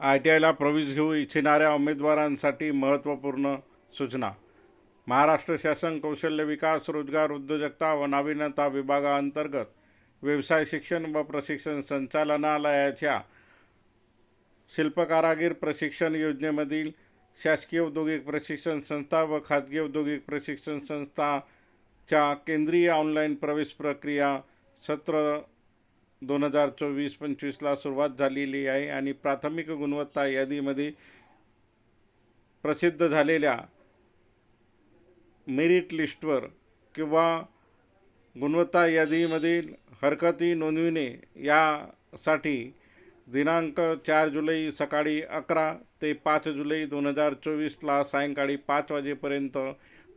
I T आयला प्रवेश घेऊ इच्छिणाऱ्या उमेदवारांसाठी महत्त्वपूर्ण सूचना. महाराष्ट्र शासन कौशल्य विकास रोजगार उद्योजकता व नाविन्यता विभागाअंतर्गत व्यवसाय शिक्षण व प्रशिक्षण संचालनालयाच्या शिल्पकारागीर प्रशिक्षण योजनेमधील शासकीय औद्योगिक प्रशिक्षण संस्था व खाजगी औद्योगिक प्रशिक्षण संस्थाच्या केंद्रीय ऑनलाईन प्रवेश प्रक्रिया सत्र दोन हजार चोवीस पंचवीसला सुरुवात झालेली आहे आणि प्राथमिक गुणवत्ता यादीमध्ये प्रसिद्ध झालेल्या मेरिट लिस्टवर किंवा गुणवत्ता यादीमधील हरकती नोंदविणे यासाठी दिनांक चार जुलै सकाळी अकरा ते पाच जुलै दोन हजार चोवीसला सायंकाळी पाच वाजेपर्यंत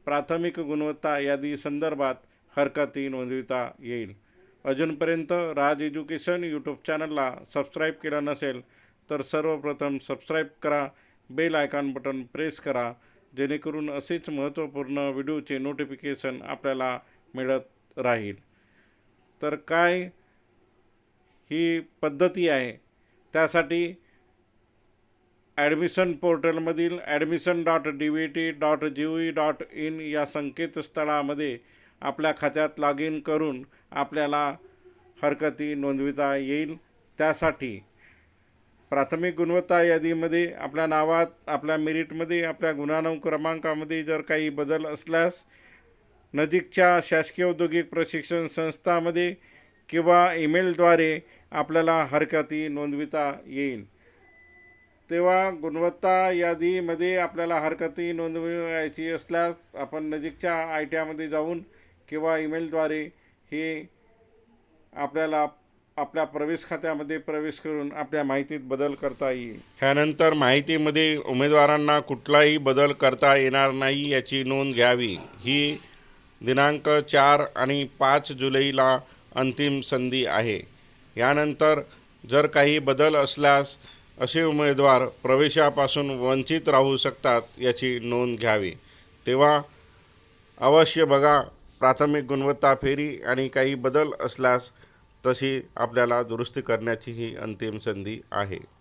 प्राथमिक गुणवत्ता यादी संदर्भात हरकती नोंदविता येईल. अजूनपर्यंत राज एज्युकेशन यूट्यूब चॅनलला सबस्क्राईब केलं नसेल तर सर्वप्रथम सबस्क्राईब करा बेल आयकॉन बटन प्रेस करा जेणेकरून असेच महत्त्वपूर्ण व्हिडिओचे नोटिफिकेशन आपल्याला मिळत राहील. तर काय ही पद्धती आहे? त्यासाठी admission पोर्टलमधील admission dot D V T dot G E dot in या संकेतस्थळामध्ये आपल्या खात्यात लॉग इन करून आपल्याला हरकती नोंदविता येईल. त्यासाठी प्राथमिक गुणवत्ता यादीमध्ये आपल्या नावात आपल्या मेरिटमध्ये आपल्या गुणानव क्रमांकामध्ये जर काही बदल असल्यास नजीकच्या शासकीय औद्योगिक प्रशिक्षण संस्थामध्ये किंवा ईमेलद्वारे आपल्याला हरकती नोंदविता येईल. तेव्हा गुणवत्ता यादीमध्ये आपल्याला हरकती नोंदवायची असल्यास आपण नजीकच्या आय टी आयमध्ये जाऊन किंवा ईमेलद्वारे हे आपल्याला आपल्या प्रवेश खात्यामध्ये प्रवेश करून आपल्या माहितीत बदल करता येईल. ह्यानंतर माहितीमध्ये उमेदवारांना कुठलाही बदल करता येणार नाही याची नोंद घ्यावी. ही दिनांक चार आणि पाच जुलैला अंतिम संधी आहे. यानंतर जर काही बदल असल्यास असे उमेदवार प्रवेशापासून वंचित राहू शकतात याची नोंद घ्यावी. तेव्हा अवश्य बघा प्राथमिक गुणवत्ता फेरी आणि काही बदल असल्यास तशी आपल्याला दुरुस्ती करण्याची ही अंतिम संधी आहे.